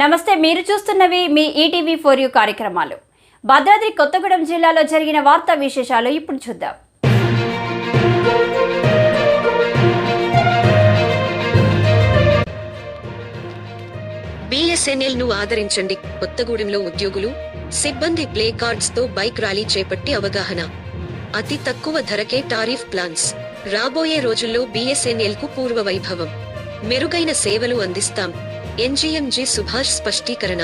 నమస్తే మీరు చూస్తున్నవి మీ ఈటీవీ ఫోర్ యూ కార్యక్రమాలు. భద్రాద్రి కొత్తగూడెం జిల్లాలో జరిగిన వార్తా విశేషాలు ఇప్పుడు చూద్దాం. బిఎస్ఎన్ఎల్ను ఆదరించండి. కొత్తగూడెంలో ఉద్యోగులు సిబ్బంది ప్లే కార్డ్స్తో బైక్ ర్యాలీ చేపట్టి అవగాహన. అతి తక్కువ ధరకే టారిఫ్ ప్లాన్స్. రాబోయే రోజుల్లో బిఎస్ఎన్ఎల్కు పూర్వ వైభవం. మెరుగైన సేవలు అందిస్తాం. ఎన్జీఎంజీ సుభాష్ స్పష్టీకరణ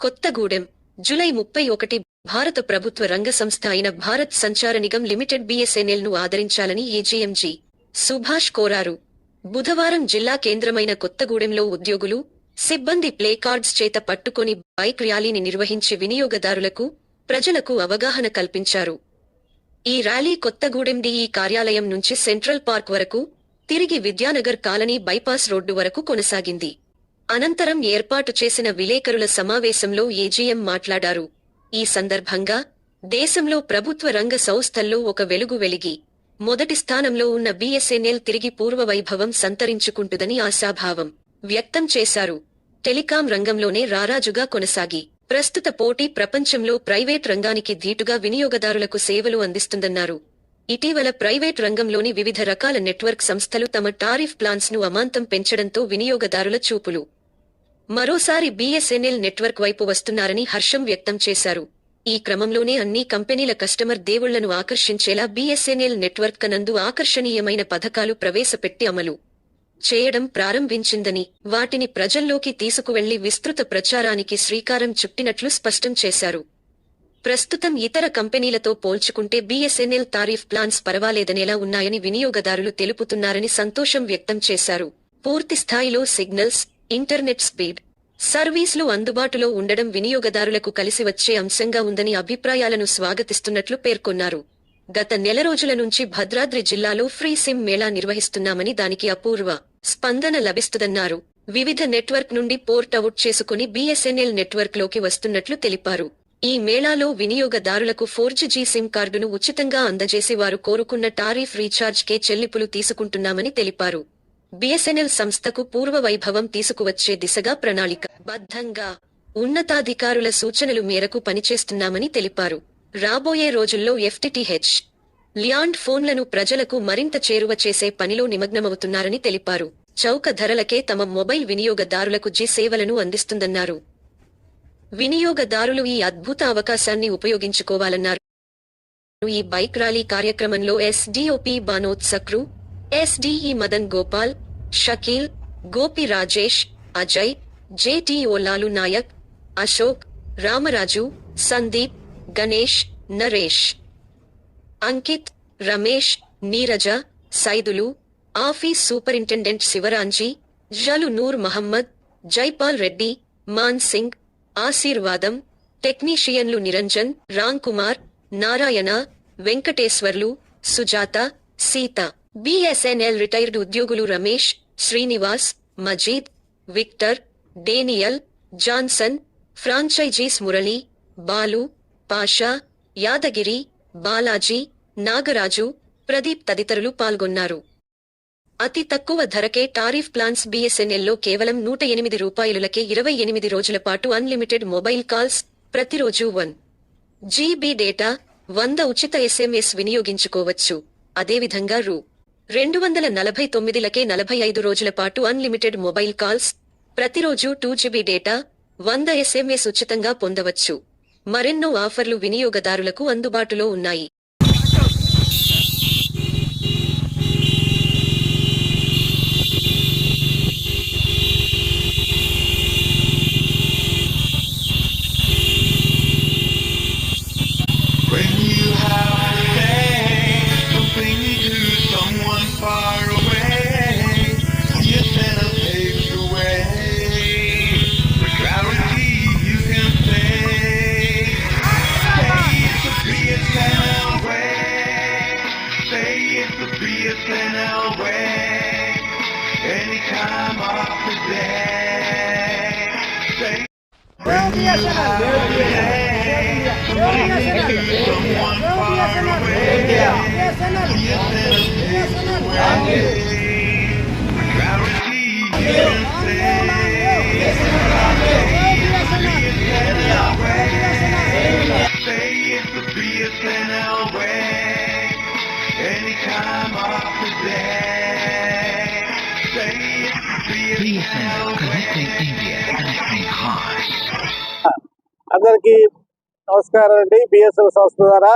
కొత్తగూడెం జులై ముప్పై ఒకటి భారత ప్రభుత్వ రంగ సంస్థ అయిన భారత్ సంచార నిగం లిమిటెడ్ బిఎస్ఎన్ఎల్ను ఆదరించాలని ఏజీఎంజీ సుభాష్ కోరారు బుధవారం జిల్లా కేంద్రమైన కొత్తగూడెంలో ఉద్యోగులు సిబ్బంది ప్లే కార్డ్స్ చేత పట్టుకొని బైక్ ర్యాలీని నిర్వహించి వినియోగదారులకు ప్రజలకు అవగాహన కల్పించారు ఈ ర్యాలీ కొత్తగూడెండి ఈ కార్యాలయం నుంచి సెంట్రల్ పార్క్ వరకు తిరిగి విద్యానగర్ కాలనీ బైపాస్ రోడ్డు వరకు కొనసాగింది. అనంతరం ఏర్పాటు చేసిన విలేకరుల సమావేశంలో ఏజీఎం మాట్లాడారు. ఈ సందర్భంగా దేశంలో ప్రభుత్వ రంగ సంస్థల్లో ఒక వెలుగు వెలిగి మొదటి స్థానంలో ఉన్న బిఎస్ఎన్ఎల్ తిరిగి పూర్వ వైభవం సంతరించుకుంటుందని ఆశాభావం వ్యక్తం చేశారు. టెలికాం రంగంలోనే రారాజుగా కొనసాగి ప్రస్తుత పోటీ ప్రపంచంలో ప్రైవేట్ రంగానికి ధీటుగా వినియోగదారులకు సేవలు అందిస్తుందన్నారు. ఇటీవల ప్రైవేట్ రంగంలోని వివిధ రకాల నెట్వర్క్ సంస్థలు తమ టారిఫ్ ప్లాన్స్ను అమాంతం పెంచడంతో వినియోగదారుల చూపులు. మరోసారి బీఎస్ఎన్ఎల్ నెట్వర్క్ వైపు వస్తున్నారని హర్షం వ్యక్తం చేశారు. ఈ క్రమంలోనే అన్ని కంపెనీల కస్టమర్ దేవుళ్ళను ఆకర్షించేలా బీఎస్ఎన్ఎల్ నెట్వర్క్ నందు ఆకర్షణీయమైన పథకాలు ప్రవేశపెట్టి అమలు. చేయడం ప్రారంభించిందని వాటిని ప్రజల్లోకి తీసుకువెళ్ళి విస్తృత ప్రచారానికి శ్రీకారం చుట్టినట్లు స్పష్టం చేశారు. ప్రస్తుతం ఇతర కంపెనీలతో పోల్చుకుంటే బీఎస్ఎన్ఎల్ తారీఫ్ ప్లాన్స్ పర్వాలేదనేలా ఉన్నాయని వినియోగదారులు తెలుపుతున్నారని సంతోషం వ్యక్తం చేశారు. పూర్తి స్థాయిలో సిగ్నల్స్ ఇంటర్నెట్ స్పీడ్ సర్వీసులు అందుబాటులో ఉండడం వినియోగదారులకు కలిసి వచ్చే అంశంగా ఉందని అభిప్రాయాలను స్వాగతిస్తున్నట్లు పేర్కొన్నారు. గత నెల రోజుల నుంచి భద్రాద్రి జిల్లాలో ఫ్రీ సిమ్ మేళా నిర్వహిస్తున్నామని దానికి అపూర్వ స్పందన లభిస్తుందన్నారు. వివిధ నెట్వర్క్ నుండి పోర్ట్ అవుట్ చేసుకుని బీఎస్ఎన్ఎల్ నెట్వర్క్లోకి వస్తున్నట్లు తెలిపారు. ఈ మేళాలో వినియోగదారులకు ఫోర్ జీ సిమ్ కార్డును ఉచితంగా అందజేసి వారు కోరుకున్న టారిఫ్ రీఛార్జ్ కే చెల్లింపులు తీసుకుంటున్నామని తెలిపారు. బిఎస్ఎన్ఎల్ సంస్థకు పూర్వ వైభవం తీసుకువచ్చే దిశగా ప్రణాళిక బద్ధంగా ఉన్నతాధికారుల సూచనలు మేరకు పనిచేస్తున్నామని తెలిపారు. రాబోయే రోజుల్లో ఎఫ్టిటిహెచ్ లియాండ్ ఫోన్లను ప్రజలకు మరింత చేరువ చేసే పనిలో నిమగ్నమవుతున్నారని తెలిపారు. చౌక ధరలకే తమ మొబైల్ వినియోగదారులకు జి సేవలను అందిస్తుందన్నారు. వినియోగదారులు ఈ అద్భుత అవకాశాన్ని ఉపయోగించుకోవాలన్నారు. ఈ బైక్ ర్యాలీ కార్యక్రమంలో SDOP Banoth Sakru SDE Madan Gopal Shakeel Gopi Rajesh Ajay JTO Lalu Naik Ashok Ramaraju Sandeep Ganesh Naresh. Ankit Ramesh Neeraja Saidulu office superintendent Sivaramji Jalu Noor Mohammed Jaipal Reddy Maan Singh Aashirvadam టెక్నీషియన్లు Niranjan Ram Kumar Narayana Venkateswarlu Sujatha Seetha. BSNL retired ఉద్యోగులు Ramesh Srinivas Majeed Victor Daniel Johnson franchisees Murali Balu Pasha Yadagiri Balaji Nagaraju Pradeep తదితరులు పాల్గొన్నారు. అతి తక్కువ ధరకే tariff plans బిఎస్ఎన్ఎల్లో కేవలం నూట ఎనిమిది రూపాయలులకే ఇరవై ఎనిమిది రోజుల పాటు అన్లిమిటెడ్ మొబైల్ కాల్స్ ప్రతిరోజు వన్ జీబీ డేటా వంద ఉచిత ఎస్ఎంఎస్ వినియోగించుకోవచ్చు. అదేవిధంగా రూ. రెండు వందల నలభై తొమ్మిదిలకే నలభై ఐదు రోజుల పాటు అన్లిమిటెడ్ మొబైల్ కాల్స్ ప్రతిరోజు టూ జీబీ డేటా వంద ఎస్ఎంఎస్ ఉచితంగా పొందవచ్చు. మరెన్నో ఆఫర్లు వినియోగదారులకు అందుబాటులో ఉన్నాయి. అందరికీ నమస్కారం అండి. బిఎస్ఎల్ సంస్థ ద్వారా.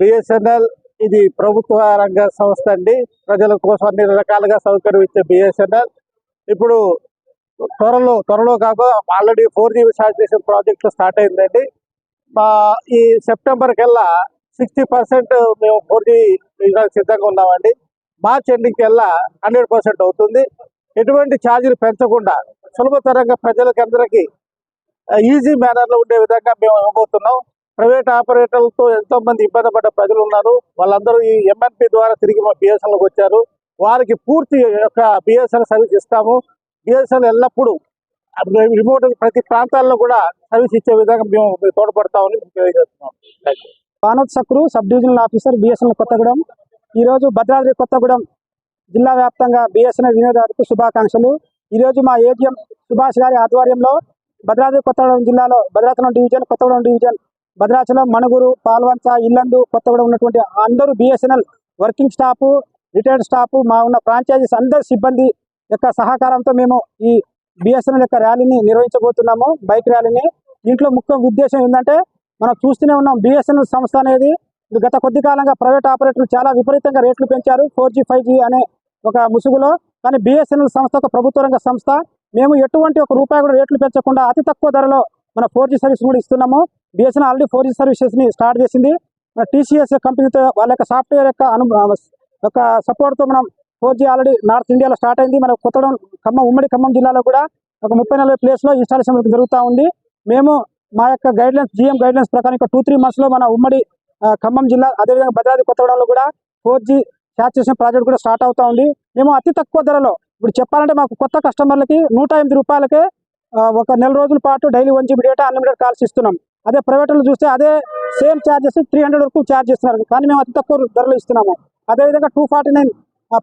బిఎస్ఎన్ఎల్ ఇది ప్రభుత్వ రంగ సంస్థ అండి. ప్రజల కోసం అన్ని రకాలుగా సౌకర్యం ఇచ్చే బిఎస్ఎన్ఎల్. ఇప్పుడు త్వరలో త్వరలో కాక already four GB saturation project start అయిందండి. మా ఈ సెప్టెంబర్ కల్లా సిక్స్టీ పర్సెంట్ మేము ఫోర్ జీ సిద్ధంగా ఉన్నామండి. మార్చ్ ఎండింగ్ కల్లా హండ్రెడ్ పర్సెంట్ అవుతుంది. ఎటువంటి ఛార్జీలు పెంచకుండా సులభతరంగా ప్రజలకు అందరికీ ఈజీ మేనర్లో ఉండే విధంగా మేము ఇవ్వబోతున్నాం. ప్రైవేట్ ఆపరేటర్లతో ఎంతో మంది ఇబ్బంది పడ్డ ప్రజలు ఉన్నారు వాళ్ళందరూ ఈ ఎంఎన్పి ద్వారా తిరిగి మా బిఎస్ఎన్ఎల్కి వచ్చారు. వారికి పూర్తి యొక్క బిఎస్ఎన్ఎల్ సర్వీస్ ఇస్తాము. బిఎస్ఎన్ఎల్ ఎల్లప్పుడూ రిమోట్ ప్రతి ప్రాంతాల్లో కూడా సర్వీస్ ఇచ్చే విధంగా మేము తోడ్పడతామని తెలియజేస్తున్నాం. Thank Sakru sub divisional officer BSNL Kothagudem. ఈరోజు భద్రాద్రి కొత్తగూడెం జిల్లా వ్యాప్తంగా బిఎస్ఎన్ఎల్ వినియోగదారులకు శుభాకాంక్షలు. ఈరోజు మా ఏటీఎం సుభాష్ గారి ఆధ్వర్యంలో భద్రాద్రి కొత్తగూడెం జిల్లాలో భద్రాచలం డివిజన్ కొత్తగూడెం డివిజన్ భద్రాచలం మణుగురు పాల్వంచ ఇల్లందు కొత్తగూడెం ఉన్నటువంటి అందరూ BSNL working staff retired staff మా ఉన్న ఫ్రాంచైజీస్ అందరి సిబ్బంది యొక్క సహకారంతో మేము ఈ బిఎస్ఎన్ఎల్ యొక్క ర్యాలీని నిర్వహించబోతున్నాము బైక్ ర్యాలీని. దీంట్లో ముఖ్య ఉద్దేశం ఏంటంటే మనం చూస్తూనే ఉన్నాం బిఎస్ఎన్ఎల్ సంస్థ అనేది గత కొద్ది కాలంగా ప్రైవేట్ ఆపరేటర్లు చాలా విపరీతంగా రేట్లు పెంచారు ఫోర్ ఫైవ్ జీ అనే ఒక ముసుగులో. కానీ బిఎస్ఎన్ఎల్ సంస్థ ఒక ప్రభుత్వ రంగ సంస్థ. మేము ఎటువంటి ఒక రూపాయి కూడా రేట్లు పెంచకుండా అతి తక్కువ ధరలో మన ఫోర్ జీ సర్వీస్ కూడా ఇస్తున్నాము. బిఎస్ఎన్ ఆల్రెడీ ఫోర్ జీ సర్వీసెస్ని స్టార్ట్ చేసింది. మన టీసీఎస్ కంపెనీతో వాళ్ళ యొక్క సాఫ్ట్వేర్ యొక్క అను యొక్క సపోర్ట్తో మనం ఫోర్ జీ ఆల్రెడీ నార్త్ ఇండియాలో స్టార్ట్ అయింది. మన కొత్త ఖమ్మం ఉమ్మడి ఖమ్మం జిల్లాలో కూడా ఒక ముప్పై నలభై ప్లేస్లో ఇన్స్టాలేషన్ జరుగుతూ ఉంది. మేము మా యొక్క గైడ్లైన్స్ జిఎం గైడ్లైన్స్ ప్రకారం ఇంకా టూ త్రీ మంత్స్లో మన ఉమ్మడి ఖమ్మం జిల్లా అదేవిధంగా భద్రాద్రి కొత్తగూడెంలో కూడా ఫోర్ జీ ప్రాజెక్ట్ కూడా స్టార్ట్ అవుతా ఉంది. మేము అతి తక్కువ ధరలో ఇప్పుడు చెప్పాలంటే మాకు కొత్త కస్టమర్లకి నూట ఎనిమిది రూపాయలకే ఒక నెల రోజుల పాటు daily one GB data unlimited calls ఇస్తున్నాం. అదే ప్రైవేట్లో చూస్తే అదే సేమ్ ఛార్జెస్ త్రీ హండ్రెడ్ వరకు ఛార్జ్ చేస్తున్నారు. కానీ మేము అతి తక్కువ ధరలు ఇస్తున్నాము. అదేవిధంగా టూ ఫార్టీ నైన్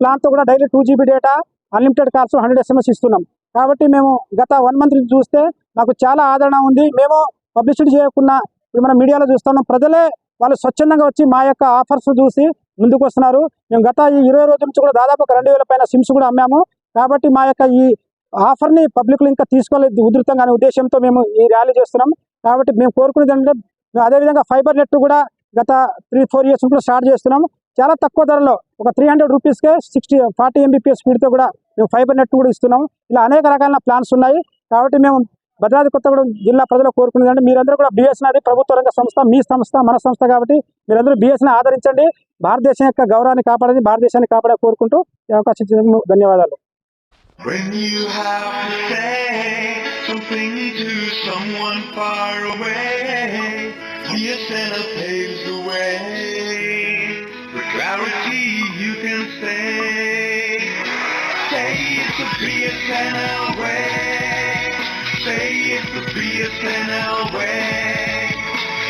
ప్లాన్తో కూడా daily two GB data unlimited calls hundred SMS ఇస్తున్నాం. కాబట్టి మేము గత వన్ మంత్ నుంచి చూస్తే మాకు చాలా ఆదరణ ఉంది. మేము పబ్లిసిటీ చేయకుండా ఇప్పుడు మనం మీడియాలో చూస్తున్నాం. ప్రజలే వాళ్ళు స్వచ్ఛందంగా వచ్చి మా యొక్క ఆఫర్స్ చూసి ముందుకు వస్తున్నారు మేము గత ఈ ఇరవై రోజుల నుంచి కూడా దాదాపు ఒక రెండు వేల పైన సిమ్స్ కూడా అమ్మాము. కాబట్టి మా యొక్క ఈ ఆఫర్ని పబ్లిక్లు ఇంకా తీసుకోలేదు ఉధృతంగా అనే ఉద్దేశంతో మేము ఈ ర్యాలీ చేస్తున్నాం. కాబట్టి మేము కోరుకునేది ఏంటంటే మేము అదేవిధంగా ఫైబర్ నెట్ కూడా గత త్రీ ఫోర్ ఇయర్స్ నుంచి స్టార్ట్ చేస్తున్నాం చాలా తక్కువ ధరలో ఒక త్రీ హండ్రెడ్ రూపీస్కే సిక్స్టీ ఫార్టీ ఎంబీపీఎస్ స్పీడ్తో కూడా మేము ఫైబర్ నెట్ కూడా ఇస్తున్నాం ఇలా అనేక రకాల ప్లాన్స్ ఉన్నాయి. కాబట్టి మేము భద్రాద్రి కొత్తగూడెం జిల్లా ప్రజలు కోరుకునేది అంటే మీరందరూ కూడా బిఎస్ఎన్ అది ప్రభుత్వ రంగ సంస్థ మీ సంస్థ మన సంస్థ కాబట్టి మీరందరూ బిఎస్ఎన్ ఆదరించండి. భారతదేశం యొక్క గౌరవాన్ని కాపాడండి భారతదేశాన్ని కాపాడే కోరుకుంటూ ఈ అవకాశం ధన్యవాదాలు. When you have to say something to someone far away, BSNL paves the way. With clarity you can say, say it's the BSNL way. Say it's the BSNL way.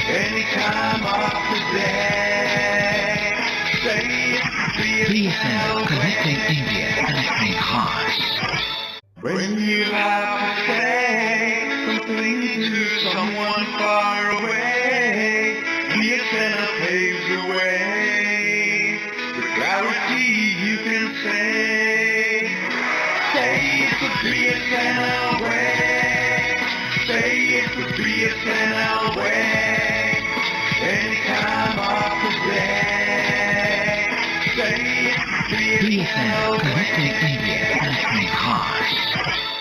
Any time of the day. Say it's the BSNL BSNL way. Connecting BSNL connecting. India, connecting hearts.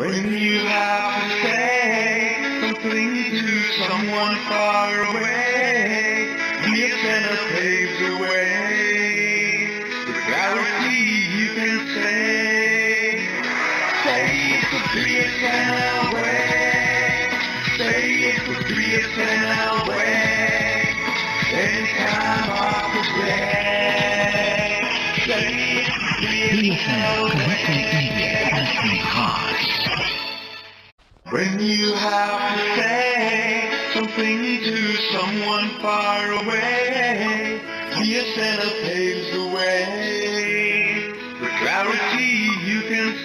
When you have to say something to someone far away, BSNL paves the way. With clarity you can say, say it it's the BSNL way. Say it it's the BSNL way. Any time of the day. Say it's the BSNL BSNL connecting way.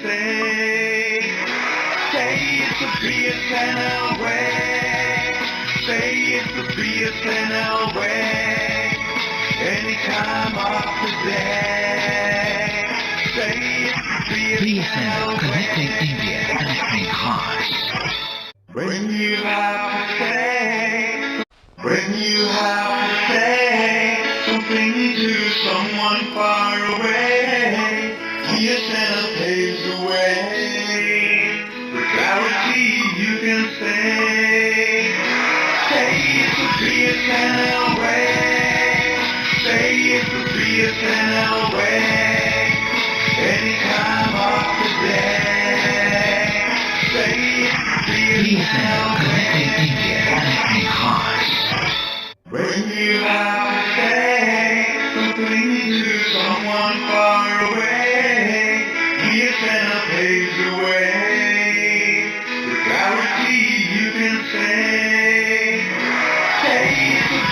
say. Say it's the BSNL way. Say it's the BSNL way. Anytime off the day. Say it's the BSNL, BSNL connecting India, connecting hearts. When you have to say, when you have